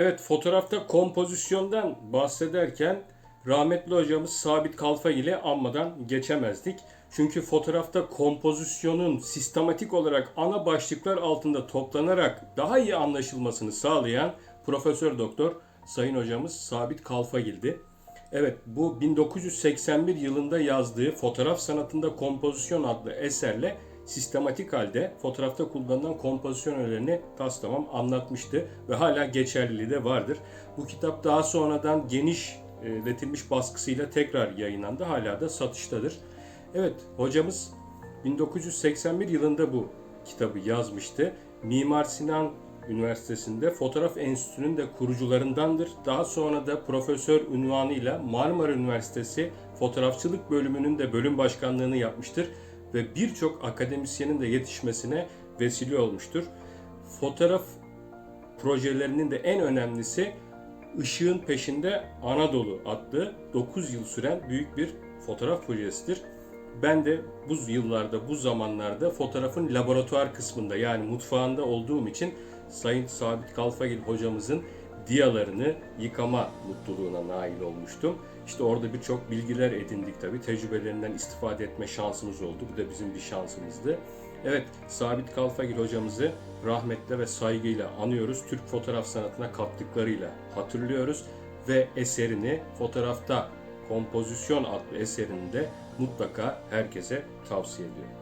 Evet fotoğrafta kompozisyondan bahsederken rahmetli hocamız Sabit Kalfa ile anmadan geçemezdik. Çünkü fotoğrafta kompozisyonun sistematik olarak ana başlıklar altında toplanarak daha iyi anlaşılmasını sağlayan Profesör Doktor Sayın hocamız Sabit Kalfagil'di. Evet bu 1981 yılında yazdığı Fotoğraf Sanatında Kompozisyon adlı eserle sistematik halde fotoğrafta kullanılan kompozisyon öğelerini tas tamam anlatmıştı ve hala geçerliliği de vardır. Bu kitap daha sonradan geniş üretilmiş baskısıyla tekrar yayınlandı. Hala da satıştadır. Evet hocamız 1981 yılında bu kitabı yazmıştı. Mimar Sinan Üniversitesi'nde Fotoğraf Enstitüsü'nün de kurucularındandır. Daha sonra da profesör unvanıyla Marmara Üniversitesi Fotoğrafçılık Bölümünün de bölüm başkanlığını yapmıştır ve birçok akademisyenin de yetişmesine vesile olmuştur. Fotoğraf projelerinin de en önemlisi Işığın Peşinde Anadolu adlı 9 yıl süren büyük bir fotoğraf projesidir. Ben de bu yıllarda, bu zamanlarda fotoğrafın laboratuvar kısmında yani mutfağında olduğum için Sayın Sabit Kalfagil hocamızın diyalarını yıkama mutluluğuna nail olmuştum. İşte orada birçok bilgiler edindik tabii. Tecrübelerinden istifade etme şansımız oldu. Bu da bizim bir şansımızdı. Evet, Sabit Kalfagil hocamızı rahmetle ve saygıyla anıyoruz. Türk fotoğraf sanatına kattıklarıyla hatırlıyoruz ve eserini fotoğrafta Kompozisyon adlı eserini de mutlaka herkese tavsiye ediyorum.